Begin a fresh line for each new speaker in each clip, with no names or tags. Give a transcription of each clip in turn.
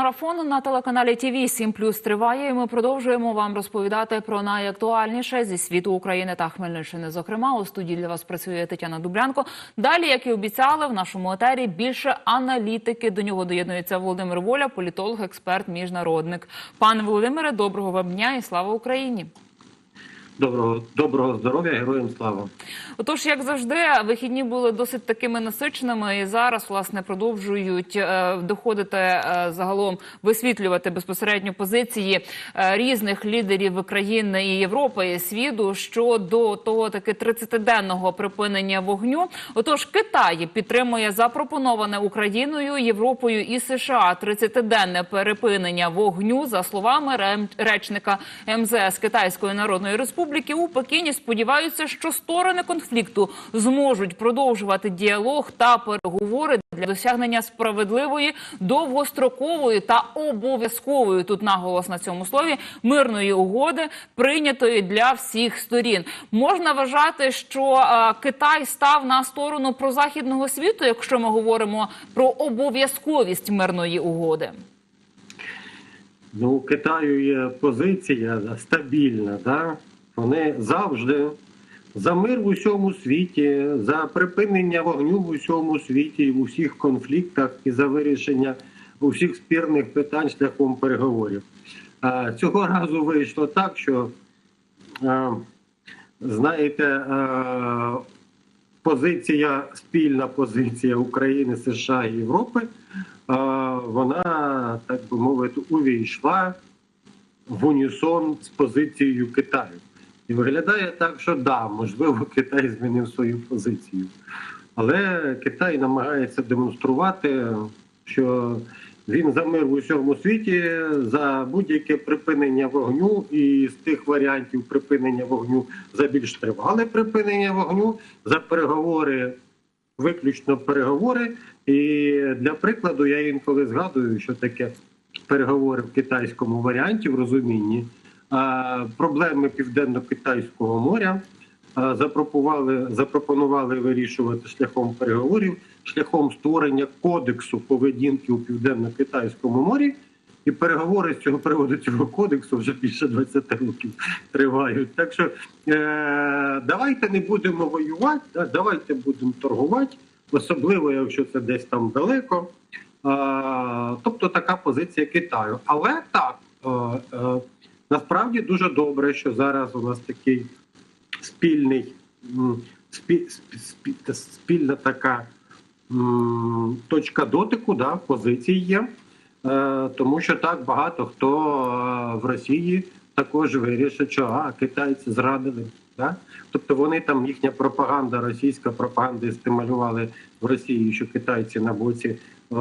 марафон на телеканалі ТВ 7 плюс триває. і Ми продовжуємо вам розповідати про найактуальніше зі світу України та Хмельниччини. Зокрема, у студії для вас працює Тетяна Дублянко. Далі, як і обіцяли, в нашому етері більше аналітики. До нього доєднується Володимир Воля, політолог, експерт, міжнародник. Пане Володимире, доброго вам дня і слава Україні.
Доброго доброго здоров'я, героям слава.
Отож, як завжди, вихідні були досить такими насиченими, і зараз власне продовжують е, доходити е, загалом висвітлювати безпосередньо позиції е, різних лідерів країн і Європи і світу щодо того таки 30-денного припинення вогню. Отож, Китай підтримує запропоноване Україною, Європою і США 30-денне перепинення вогню за словами речника МЗС Китайської Народної Республіки у Пекіні. Сподіваються, що сторони конфлікту зможуть продовжувати діалог та переговори для досягнення справедливої, довгострокової та обов'язкової тут наголос на цьому слові мирної угоди, прийнятої для всіх сторін. Можна вважати, що е, Китай став на сторону прозахідного світу, якщо ми говоримо про обов'язковість мирної угоди.
Ну, у Китаю є позиція стабільна, да? Вони завжди за мир в усьому світі, за припинення вогню в усьому світі, в усіх конфліктах і за вирішення усіх спірних питань шляхом переговорів. Цього разу вийшло так, що знаєте, позиція, спільна позиція України, США і Європи, вона, так би мовити, увійшла в унісон з позицією Китаю. І виглядає так, що да, можливо, Китай змінив свою позицію. Але Китай намагається демонструвати, що він за мир в усьому світі за будь-яке припинення вогню і з тих варіантів припинення вогню за більш тривале припинення вогню, за переговори, виключно переговори. І для прикладу я інколи згадую, що таке переговори в китайському варіанті в розумінні проблеми південно-китайського моря. Запропонували, запропонували вирішувати шляхом переговорів, шляхом створення кодексу поведінки у південно-китайському морі. І переговори з цього приводу цього кодексу вже більше 20 років тривають. Так що е, давайте не будемо воювати, да, давайте будемо торгувати, особливо якщо це десь там далеко. Е, тобто така позиція Китаю. Але так е, е, насправді дуже добре, що зараз у нас такий спільний м, спі, спі, спі, спільна така точка дотику, да, позиції є. Е, тому що так багато хто е, в Росії також вирішить, що а, китайці зрадили. Да? Тобто вони там їхня пропаганда, російська пропаганда стимулювали в Росії, що китайці на боці е,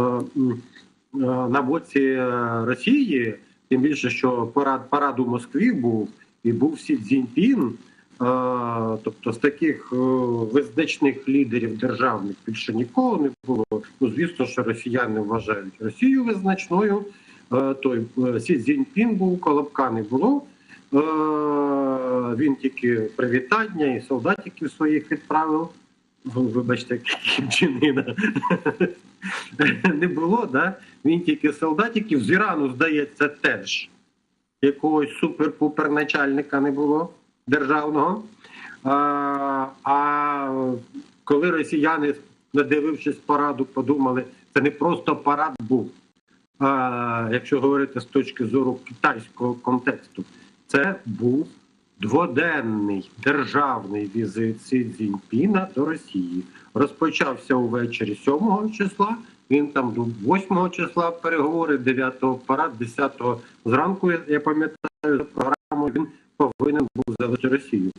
на боці Росії, тим більше, що парад парад у Москві був і був Сі Цзіньпін, Е, Тобто з таких е, визначних лідерів державних більше нікого не було. Ну звісно, що росіяни вважають Росію визначною. Е, Той Сі Цзіньпін був, Колобка не було. Він тільки привітання і солдатиків своїх відправив. Ну, Вибачте, чинина не було, да? Він тільки солдатиків з Ірану, здається, теж якогось супер-пупер начальника не було державного. А, а коли росіяни, надивившись параду, подумали, це не просто парад був. А, якщо говорити з точки зору китайського контексту, це був дводенний державний візит Сі Цзіньпіна до Росії. Розпочався увечері 7 числа. Він там до 8 числа переговори, 9-го парад, 10-го зранку. Я, пам'ятаю за програму. Він повинен був залишити Росію.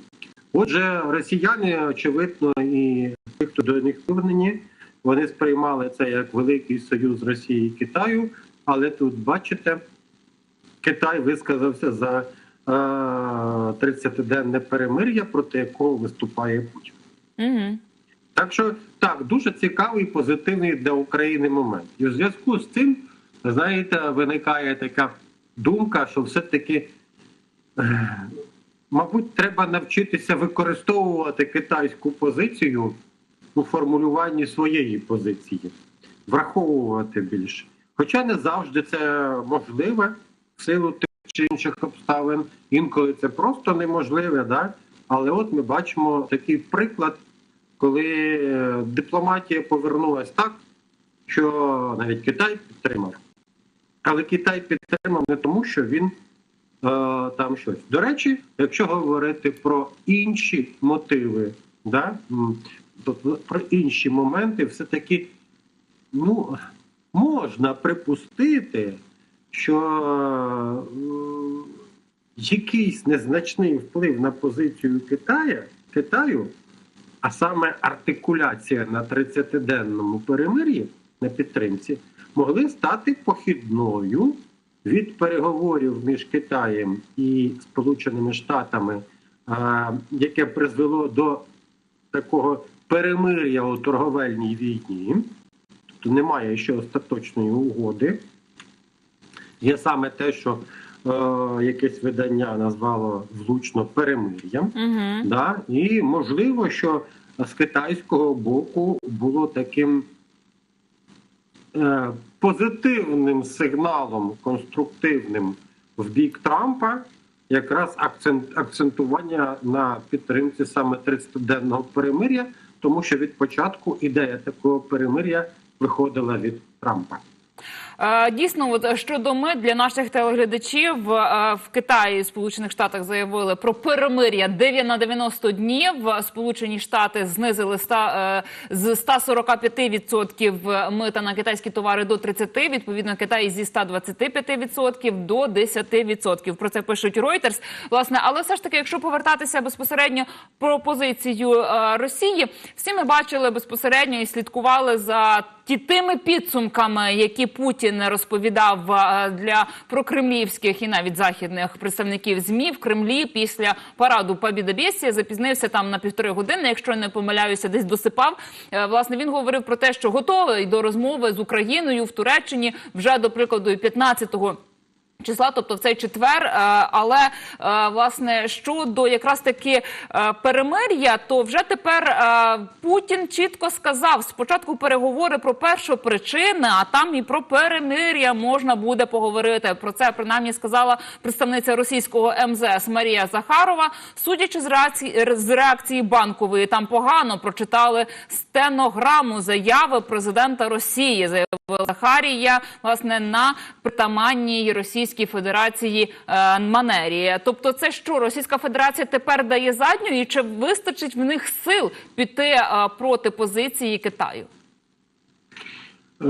Отже, росіяни, очевидно, і ті, хто до них впевнені, вони сприймали це як великий союз Росії і Китаю. Але тут, бачите, Китай висказався за е, 30-денне перемир'я, проти якого виступає Путін.
Угу.
Так що так, дуже цікавий, позитивний для України момент. І в зв'язку з цим, знаєте, виникає така думка, що все-таки, е, мабуть, треба навчитися використовувати китайську позицію у формулюванні своєї позиції, враховувати більше. Хоча не завжди це можливе в силу тих чи інших обставин. Інколи це просто неможливе, да? але от ми бачимо такий приклад, коли е, дипломатія повернулась так, що навіть Китай підтримав. Але Китай підтримав не тому, що він е, там щось. До речі, якщо говорити про інші мотиви, да, тобто про інші моменти, все-таки ну, можна припустити, що м, якийсь незначний вплив на позицію Китая, Китаю, а саме артикуляція на 30-денному перемир'ї на підтримці, могли стати похідною від переговорів між Китаєм і Сполученими Штатами, яке призвело до такого перемир'я у торговельній війні. Тобто немає ще остаточної угоди. Є саме те, що е, якесь видання назвало влучно перемир'ям.
Угу.
Да? І можливо, що з китайського боку було таким е, позитивним сигналом, конструктивним в бік Трампа, якраз акцент, акцентування на підтримці саме 30-денного перемир'я, тому що від початку ідея такого перемир'я виходила від Трампа.
Е, Дійсно, от щодо мит для наших телеглядачів е, в Китаї Сполучених Штатах заявили про перемир'я 9 на 90 днів. Сполучені Штати знизили е, з 145% мита на китайські товари до 30%, Відповідно, Китай зі 125% до 10%. Про це пишуть Reuters. Власне, але все ж таки, якщо повертатися безпосередньо про позицію е, Росії, всі ми бачили безпосередньо і слідкували за ті тими підсумками, які Путін розповідав е, для прокремлівських і навіть західних представників змі в Кремлі після параду Побідобєсія запізнився там на півтори години. Якщо не помиляюся, десь досипав. Е, Власне, він говорив про те, що готовий до розмови з Україною в Туреччині вже до прикладу 15-го Числа, тобто в цей четвер, е, але е, власне щодо якраз таки е, перемир'я, то вже тепер Путін чітко сказав спочатку переговори про першу причину, а там і про перемир'я можна буде поговорити. Про це принаймні сказала представниця російського МЗС Марія Захарова. Судячи з реакції з реакції банкової, там погано прочитали стенограму заяви президента Росії. Заявила Захарія власне на притаманній Російській Федерації е, манері. Тобто, це що Російська Федерація тепер дає задню, і чи вистачить в них сил піти е, проти позиції Китаю?
Е,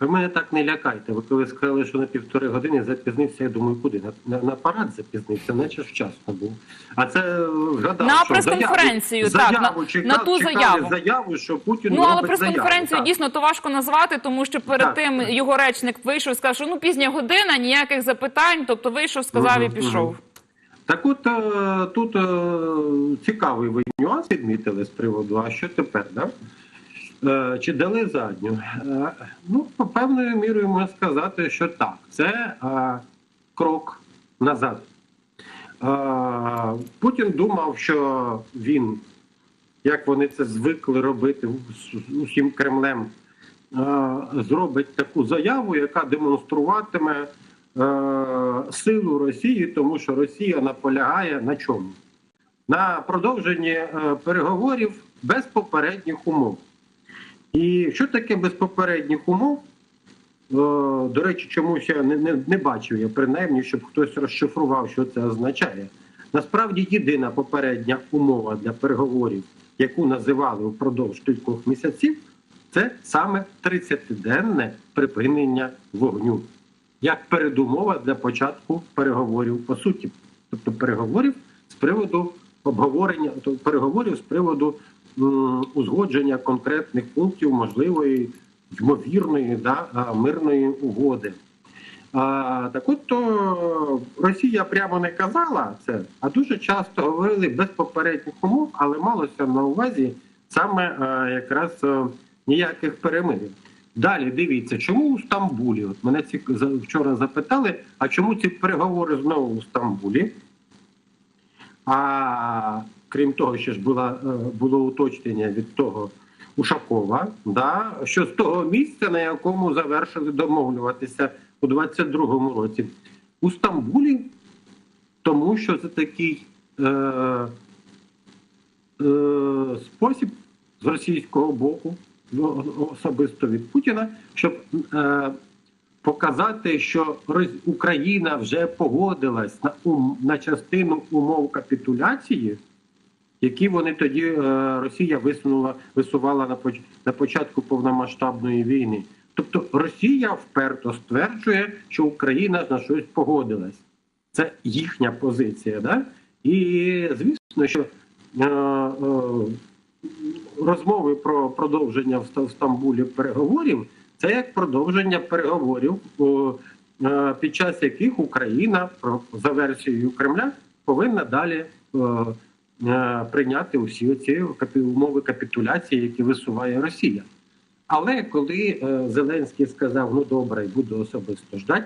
Ви мене так не лякайте. Ви коли сказали, що на півтори години запізнився, я думаю, куди? На, на, на парад запізнився, наче вчасно був. А це е, згадав,
На
що
прес-конференцію,
заяву,
так, на-
заяву, чекав,
на ту заяву.
заяву, що Путін
Ну але прес-конференцію дійсно то важко назвати, тому що перед
Так.
тим його речник вийшов і сказав, що ну пізня година, ніяких запитань. Тобто вийшов, сказав і пішов.
Так от е, тут цікавий ви нюанс відмітили з приводу, а що тепер, да? Е, Чи дали задню? Е, Ну, певною мірою можна сказати, що так. Це е, крок назад. Путін думав, що він, як вони це звикли робити усім Кремлем, зробить таку заяву, яка демонструватиме силу Росії, тому що Росія наполягає на чому? На продовженні переговорів без попередніх умов. І що таке без попередніх умов? Е, До речі, чомусь я не, не, не бачив я принаймні, щоб хтось розшифрував, що це означає. Насправді єдина попередня умова для переговорів, яку називали впродовж кількох місяців, це саме 30-денне припинення вогню як передумова для початку переговорів по суті, тобто переговорів з приводу обговорення, тобто переговорів з приводу узгодження конкретних пунктів можливої ймовірної да, мирної угоди. А, так от то Росія прямо не казала це, а дуже часто говорили без попередніх умов, але малося на увазі саме а, якраз а, ніяких перемирів. Далі дивіться, чому у Стамбулі? От мене ці вчора запитали, а чому ці переговори знову у Стамбулі? А крім того, ще ж була, е, було уточнення від того Ушакова, да, що з того місця, на якому завершили домовлюватися у 22-му році. У Стамбулі, тому що це такий е, е, спосіб з російського боку, особисто від Путіна, щоб е, показати, що Україна вже погодилась на, на частину умов капітуляції, які вони тоді е, Росія висунула, висувала на, поч- на початку повномасштабної війни. Тобто Росія вперто стверджує, що Україна на щось погодилась. Це їхня позиція. Да? І звісно, що е, е, розмови про продовження в Ста- Стамбулі переговорів це як продовження переговорів, е, під час яких Україна за версією Кремля повинна далі е, прийняти усі ці умови капітуляції, які висуває Росія. Але коли е, Зеленський сказав, ну добре, буду особисто ждати,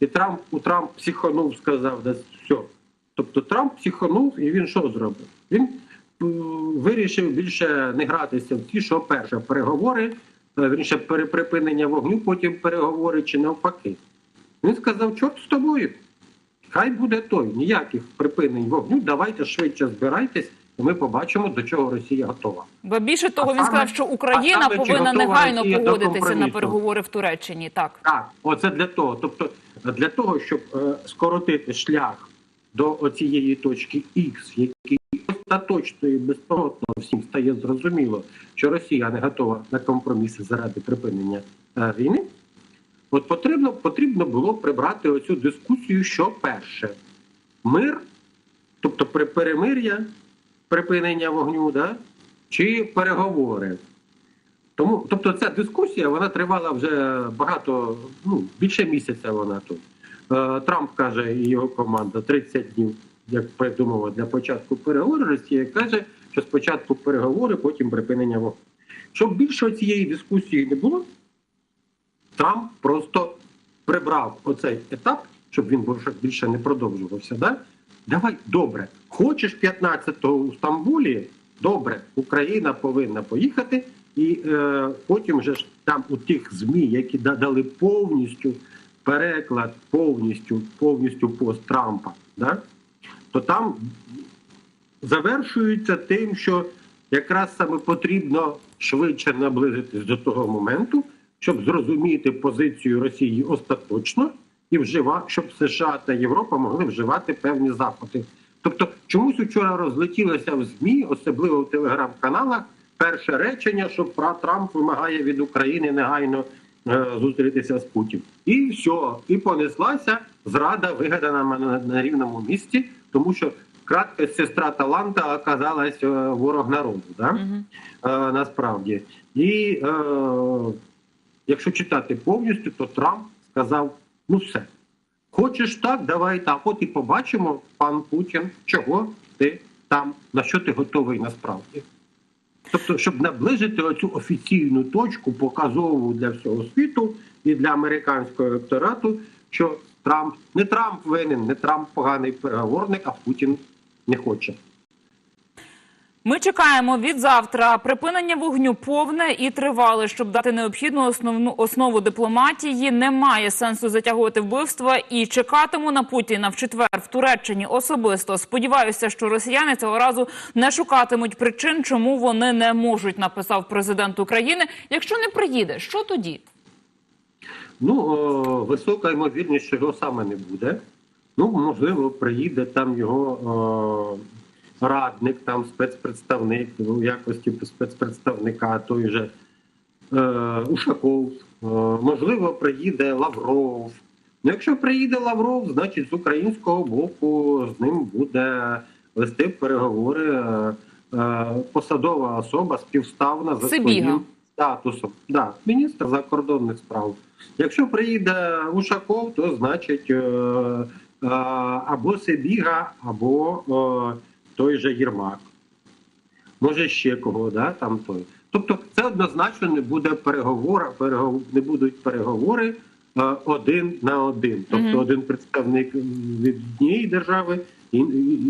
і Трамп у Трамп психанув, сказав, да все. Тобто Трамп психанув, і він що зробив? Він е, вирішив більше не гратися в ті, що перше переговори, е, вірніше переприпинення вогню, потім переговори чи навпаки. Він сказав, чорт з тобою. Хай буде той, ніяких припинень вогню, давайте швидше збирайтесь, і ми побачимо, до чого Росія готова.
Бо більше того,
А
він
саме-
сказав, що Україна
саме,
повинна негайно
Росія
погодитися на переговори в Туреччині. Так.
Так, оце для того. Тобто, для того, щоб е, скоротити шлях до оцієї точки Х, в якій остаточно і безповоротно всім стає зрозуміло, що Росія не готова на компроміси заради припинення е, війни. От потрібно, потрібно було прибрати оцю дискусію, що перше мир, тобто перемир'я, припинення вогню, да? чи переговори. Тому, тобто, ця дискусія вона тривала вже багато, ну більше місяця. Вона тут. Е, Трамп каже, і його команда 30 днів, як придумала для початку переговорів. Росія каже, що спочатку переговори, потім припинення вогню. Щоб більше цієї дискусії не було, Трамп просто прибрав оцей етап, щоб він більше- не продовжувався. Да? Давай добре, хочеш 15-го у Стамбулі? Добре, Україна повинна поїхати, і е, потім же ж там у тих змі, які дали повністю переклад, повністю повністю пост Трампа, да? то там завершується тим, що якраз саме потрібно швидше наблизитись до того моменту, щоб зрозуміти позицію Росії остаточно і вжива, щоб США та Європа могли вживати певні заходи. Тобто, чомусь учора розлетілося в змі, особливо в телеграм-каналах, перше речення, що Трамп вимагає від України негайно е, зустрітися з Путіним. І все, і понеслася зрада, вигадана на, рівному місці, тому що кратка сестра таланта оказалась е, ворог народу. Да?
Мгм.
е, насправді. І е, якщо читати повністю, то Трамп сказав: ну все, хочеш так, давай так. От і побачимо, пан Путін, чого ти там, на що ти готовий насправді. Тобто, щоб наближити оцю офіційну точку, показову для всього світу і для американського електорату, що Трамп не Трамп винен, не Трамп поганий переговорник, а Путін не хоче.
Ми чекаємо від завтра припинення вогню повне і тривале, щоб дати необхідну основну основу дипломатії. Немає сенсу затягувати вбивства і чекатиму на Путіна в четвер в Туреччині особисто. Сподіваюся, що росіяни цього разу не шукатимуть причин, чому вони не можуть. Написав президент України. Якщо не приїде, що тоді?
Ну, о, висока ймовірність, що його саме не буде. Ну, можливо, приїде там його о, радник, там спецпредставник у якості спецпредставника, той же е, Ушаков. Е, можливо, приїде Лавров. Ну, якщо приїде Лавров, значить з українського боку з ним буде вести переговори е, е, посадова особа співставна за своїм статусом. Да, міністр закордонних справ. Якщо приїде Ушаков, то значить е, е, або Сибіга, або е, той же Єрмак. Може ще кого, да, там той. Тобто це однозначно не буде переговора, перегов... не будуть переговори е, один на один. Тобто
Мгм.
один представник від однієї держави і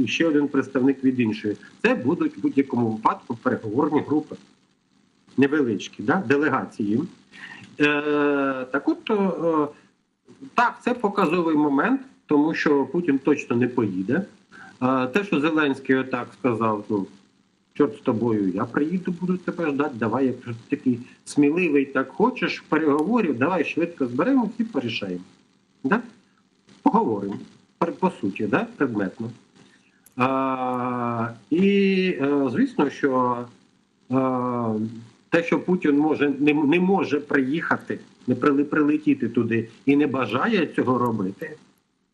ще один представник від іншої. Це будуть в будь-якому випадку переговорні групи. невеличкі да, делегації. Е, так от, е, так, це показовий момент, тому що Путін точно не поїде. Те, що Зеленський отак сказав, ну, чорт з тобою, я приїду, буду тебе ждати, давай, ти такий сміливий, так хочеш переговорів, давай швидко зберемо і порішаємо. Да? Поговоримо, по суті, да? предметно. А, і е, звісно, що е, те, що Путін може не, не може приїхати, не прилетіти туди і не бажає цього робити.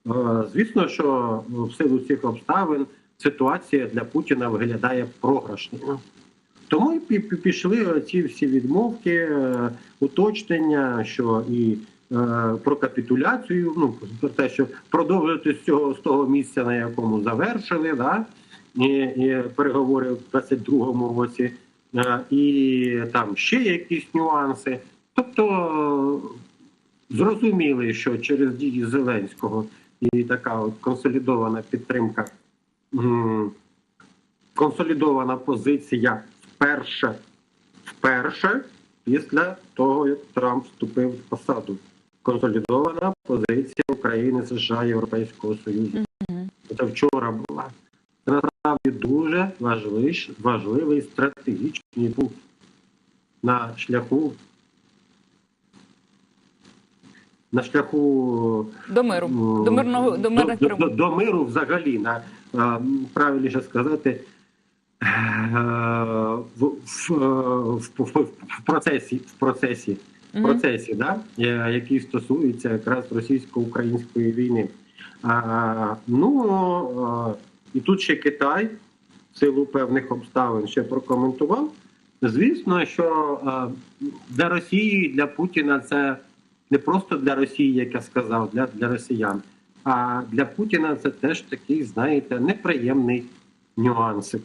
Е, Звісно, що в силу цих обставин ситуація для Путіна виглядає програшною. Тому і пі- пі- пішли ці всі відмовки, е, уточнення, що і е, про капітуляцію, ну про те, що продовжити з цього з того місця, на якому завершили, да, і, і переговори в 22-му році, і там ще якісь нюанси. Тобто зрозуміли, що через дії Зеленського і така от консолідована підтримка, консолідована позиція вперше, вперше після того, як Трамп вступив в посаду. Консолідована позиція України, США, Європейського Союзу. Це вчора була. Це насправді дуже важливий, важливий стратегічний пункт на шляху. На шляху
До миру, до мирного до мирних
до, до, до миру взагалі, на правильніше сказати, е, в, в, в, в, в процесі, в процесі, в процесі, да, е, який стосується якраз російсько-української війни. А, ну і тут ще Китай в силу певних обставин ще прокоментував. Звісно, що е, для Росії, для Путіна це не просто для Росії, як я сказав, для, для росіян, а для Путіна це теж такий, знаєте, неприємний нюансик.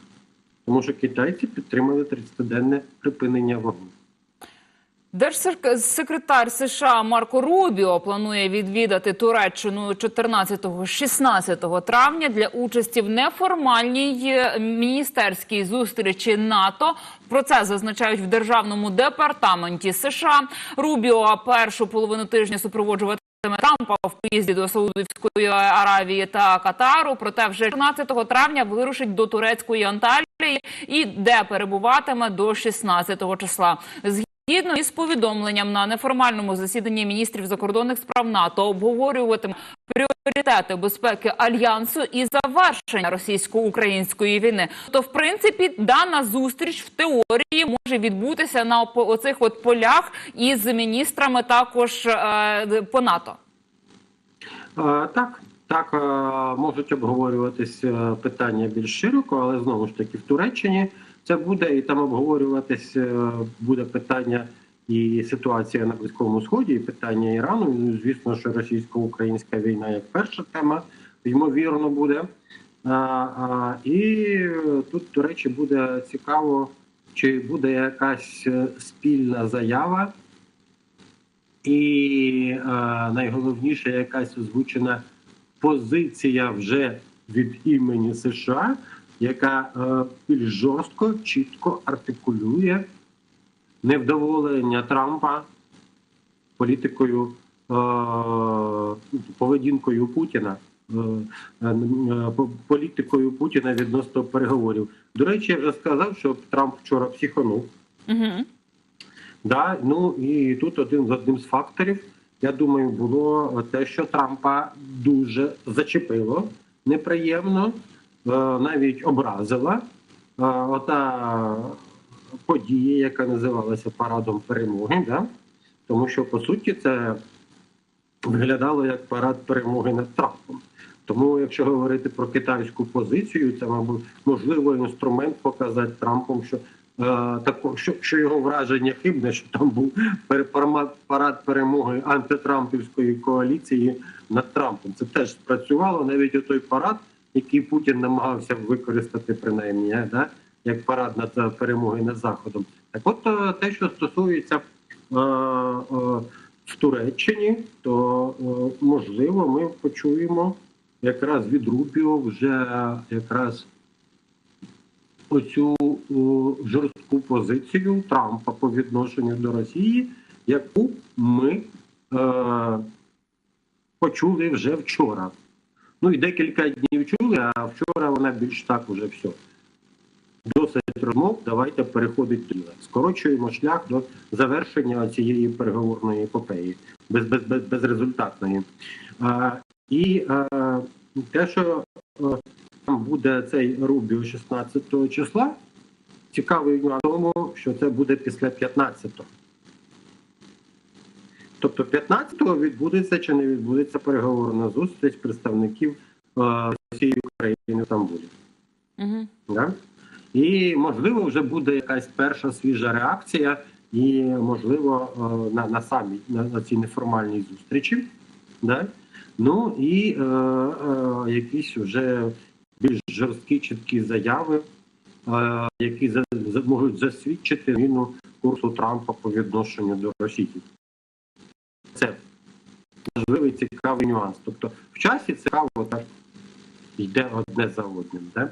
Тому що китайці підтримали 30-денне припинення вогню.
Держсекретар США Марко Рубіо планує відвідати Туреччину 14-16 травня для участі в неформальній е, міністерській зустрічі НАТО. Про це зазначають в державному департаменті США. Рубіо першу половину тижня супроводжувати. Трампа в поїзді до Саудівської Аравії та Катару. Проте вже 14 травня вирушить до турецької Анталії і де перебуватиме до 16 числа. Згідно із повідомленням на неформальному засіданні міністрів закордонних справ НАТО обговорюватиме пріоритети безпеки альянсу і завершення російсько-української війни. То, в принципі, дана зустріч в теорії може відбутися на оцих от полях із міністрами також е, по НАТО.
Е, Так, так е, можуть обговорюватись питання більш широко, але знову ж таки в Туреччині це буде і там обговорюватись е, буде питання і ситуація на Близькому Сході, і питання Ірану. Ну, звісно, що російсько-українська війна як перша тема, ймовірно, буде. А, а, і тут, до речі, буде цікаво, чи буде якась е, спільна заява і е, найголовніше якась озвучена позиція вже від імені США, яка е, більш жорстко, чітко артикулює невдоволення Трампа політикою, е, поведінкою Путіна. е, по- Політикою Путіна відносно переговорів. До речі, я вже сказав, що Трамп вчора психонув.
Угу.
Да, ну і тут один з одним з факторів, я думаю, було те, що Трампа дуже зачепило неприємно, навіть образила е, ота подія, яка називалася парадом перемоги. Да? Тому що по суті це виглядало як парад перемоги над Трампом. Тому, якщо говорити про китайську позицію, це мабуть можливо інструмент показати Трампом, що Е, тако, що, що його враження хибне, що там був парад перемоги антитрампівської коаліції над Трампом. Це теж спрацювало навіть той парад, який Путін намагався використати принаймні, е, да? як парад над е, перемоги над Заходом. Так от е, те, що стосується е, е, в Туреччині, то е, можливо ми почуємо якраз від Рубіо вже якраз оцю о, жорстку позицію Трампа по відношенню до Росії, яку ми почули вже вчора. Ну і декілька днів чули, а вчора вона більш так уже все. Досить розмов, давайте переходити до діла. Скорочуємо шлях до завершення цієї переговорної епопеї без, без, без, безрезультатної. А, і а, те, що там буде цей Рубіо 16 числа, цікавий нюанс тому, що це буде після 15-го. Тобто 15-го відбудеться чи не відбудеться переговорна зустріч представників е, Росії України в Стамбулі.
Угу.
Да? І можливо вже буде якась перша свіжа реакція, і можливо е, на, на самі на, на цій неформальній зустрічі. Да? Ну і е, е, якісь вже більш жорсткі, чіткі заяви, е, які за, за, можуть засвідчити зміну курсу Трампа по відношенню до Росії. Це важливий цікавий нюанс. Тобто в часі цікаво так йде одне за одним. Да?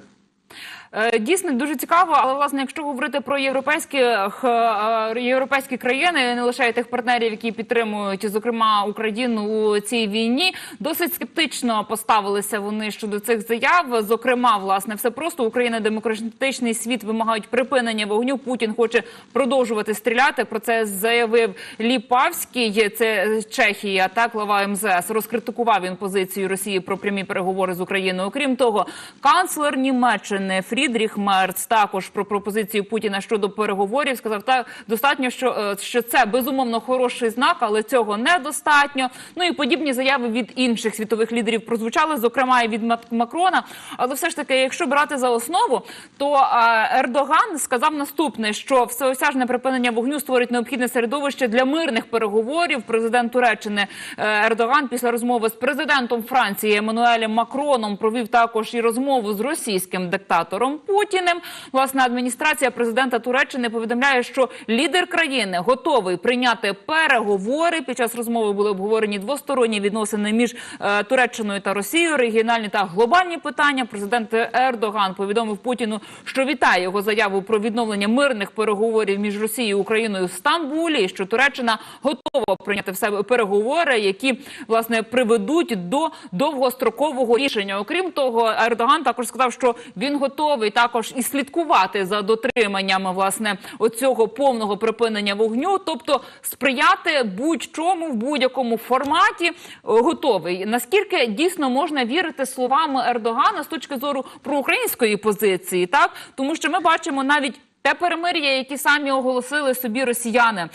Е, Дійсно дуже цікаво, але власне, якщо говорити про європейські е, європейські країни, не лише тих партнерів, які підтримують, зокрема Україну у цій війні, досить скептично поставилися вони щодо цих заяв. Зокрема, власне, все просто Україна, демократичний світ вимагають припинення вогню. Путін хоче продовжувати стріляти. Про це заявив Ліпавський. Це Чехія, так глава МЗС розкритикував він позицію Росії про прямі переговори з Україною. Окрім того, канцлер Німеччини Фрідріх Мерц також про пропозицію Путіна щодо переговорів сказав так достатньо, що, е, що це безумовно хороший знак, але цього недостатньо. Ну і подібні заяви від інших світових лідерів прозвучали, зокрема і від Мак- Макрона. Але все ж таки, якщо брати за основу, то е, Ердоган сказав наступне: що всеосяжне припинення вогню створить необхідне середовище для мирних переговорів. Президент Туреччини е, Ердоган після розмови з президентом Франції Еммануелем Макроном провів також і розмову з російським диктатором Путіним. Власне, адміністрація президента Туреччини повідомляє, що лідер країни готовий прийняти переговори. Під час розмови були обговорені двосторонні відносини між е, Туреччиною та Росією, регіональні та глобальні питання. Президент Ердоган повідомив Путіну, що вітає його заяву про відновлення мирних переговорів між Росією і Україною в Стамбулі, що Туреччина готова прийняти в себе переговори, які власне приведуть до довгострокового рішення. Окрім того, Ердоган також сказав, що він готовий також і слідкувати за дотриманням власне оцього повного припинення вогню, тобто сприяти будь-чому в будь-якому форматі е, готовий. Наскільки дійсно можна вірити словам Ердогана з точки зору проукраїнської позиції, так тому що ми бачимо навіть. Те перемир'я, які самі оголосили собі росіяни,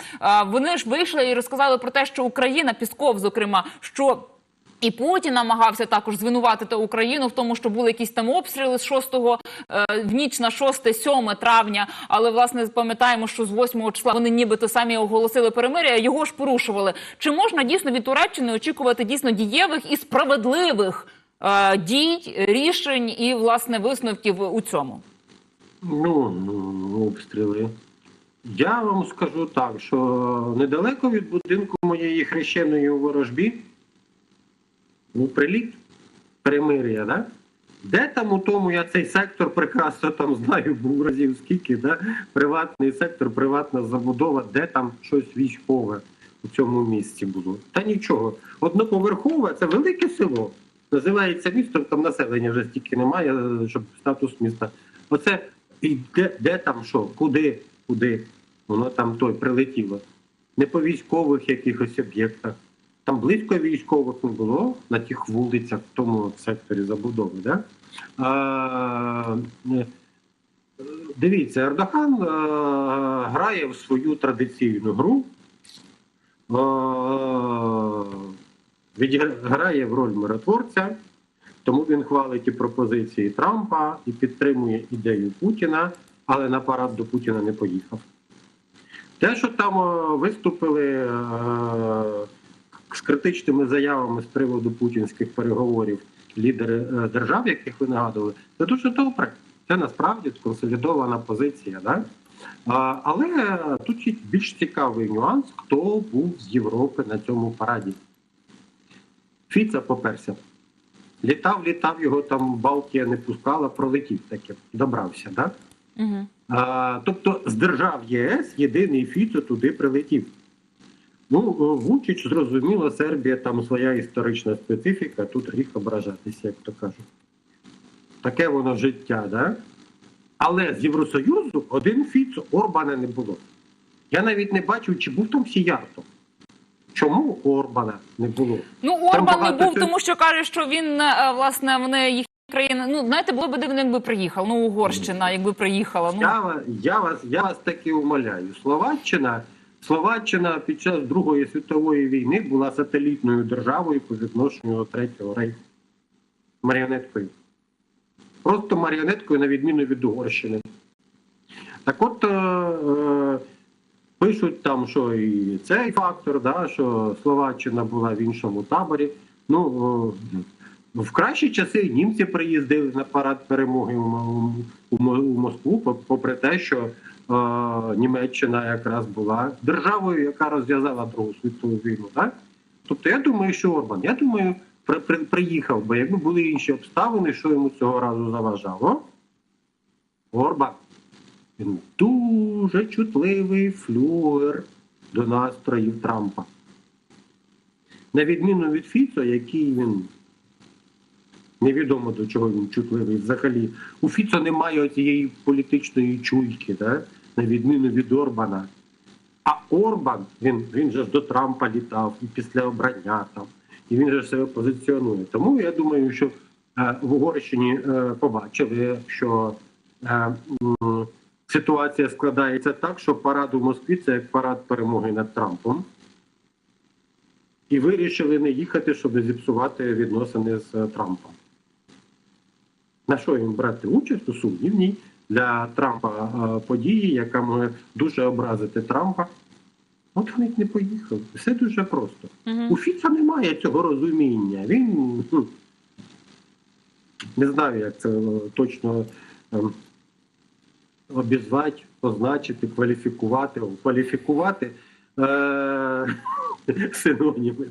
вони ж вийшли і розказали про те, що Україна, Пісков, зокрема, що і Путін намагався також звинуватити Україну в тому, що були якісь там обстріли з 6 е, в ніч на 6-7 травня. Але власне пам'ятаємо, що з 8 числа вони нібито самі оголосили перемир'я, його ж порушували. Чи можна дійсно від Туреччини очікувати дійсно дієвих і справедливих е, дій, рішень і власне висновків у цьому?
Ну, ну, обстріли. Я вам скажу так, що недалеко від будинку моєї хрещеної у ворожбі ну, приліт перемир'я, да? Де там у тому, я цей сектор прекрасно там знаю, був разів скільки, да? приватний сектор, приватна забудова, де там щось військове у цьому місці було. Та нічого. Одноповерхове це велике село. Називається місто, там населення вже стільки немає, щоб статус міста. Оце і де, де там що, куди, куди воно там той прилетіло. Не по військових якихось об'єктах. Там близько військових не було на тих вулицях, в тому секторі забудови. Да? А, е, дивіться, Ердоган е, грає в свою традиційну гру, е, відіграє в роль миротворця. Тому він хвалить і пропозиції Трампа і підтримує ідею Путіна, але на парад до Путіна не поїхав. Те, що там виступили е, з критичними заявами з приводу путінських переговорів лідери е, держав, яких ви нагадували, це дуже добре. Це насправді консолідована позиція. Да? А, але тут є більш цікавий нюанс, хто був з Європи на цьому параді. Фіца поперся. Літав, літав, його там Балтія не пускала, пролетів таки, добрався, да?
Угу.
А, тобто з держав ЄС єдиний Фіцо туди прилетів. Ну, Вучич, зрозуміло, Сербія там своя історична специфіка, тут гріх ображатися, як то кажуть. Таке воно життя, да? Але з Євросоюзу один Фіцо Орбана не було. Я навіть не бачив, чи був там Сіярто. Чому Орбана не було?
Ну, Орбан не був, тому що каже, що він е, власне вони їхня країна. Ну знаєте, було б дивно, якби приїхав. Ну, Угорщина, якби приїхала. Ну
Я, я, вас, я вас таки умоляю. Словаччина, Словаччина під час Другої світової війни була сателітною державою по відношенню до Третього рейху. Маріонеткою. Просто маріонеткою, на відміну від Угорщини. Так от е, е, пишуть там, що і цей фактор, да, що Словаччина була в іншому таборі. Ну, е, в кращі часи німці приїздили на парад перемоги у, Москву, попри те, що Німеччина якраз була державою, яка розв'язала Другу світову війну. Так? Тобто я думаю, що Орбан, я думаю, при, при, приїхав би, якби були інші обставини, що йому цього разу заважало. Орбан. Він дуже чутливий флюгер до настроїв Трампа. На відміну від Фіцо, який він невідомо до чого він чутливий взагалі. У Фіцо немає цієї політичної чуйки, да? На відміну від Орбана. А Орбан, він, він же ж до Трампа літав і після обрання там, і він же себе позиціонує. Тому я думаю, що е, в Угорщині е, побачили, що е, м, ситуація складається так, що парад у Москві це як парад перемоги над Трампом. І вирішили не їхати, щоб зіпсувати відносини з е, Трампом. На що їм брати участь у сумнівній для Трампа е, події, яка може дуже образити Трампа? От вони не поїхали. Все дуже просто.
Мгм.
У Фіца немає цього розуміння. Він ну, не знаю, як це е, точно ем, обізвати, позначити, кваліфікувати, кваліфікувати. Е- синоніми.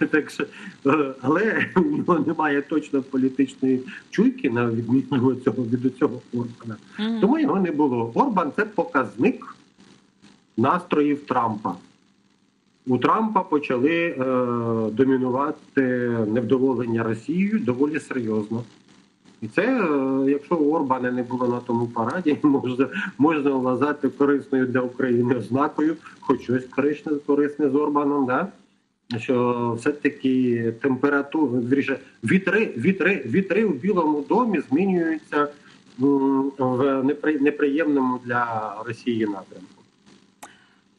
так що, е, але у нього немає точно політичної чуйки на відміну від цього від цього Орбана.
Мгм.
Тому його не було. Орбан це показник настроїв Трампа. У Трампа почали е, домінувати невдоволення Росією доволі серйозно. І це, е, якщо у Орбана не було на тому параді, можна, можна вважати корисною для України ознакою, хоч щось корисне, корисне з Орбаном, да? Що все-таки температура, вірніше, вітри, вітри, вітри в Білому домі змінюються в неприємному для Росії напрямку.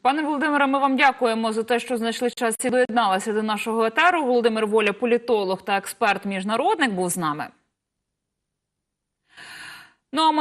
Пане Володимире, ми вам дякуємо за те, що знайшли час і доєдналися до нашого етеру. Володимир Воля, політолог та експерт міжнародник, був з нами. Ну а ми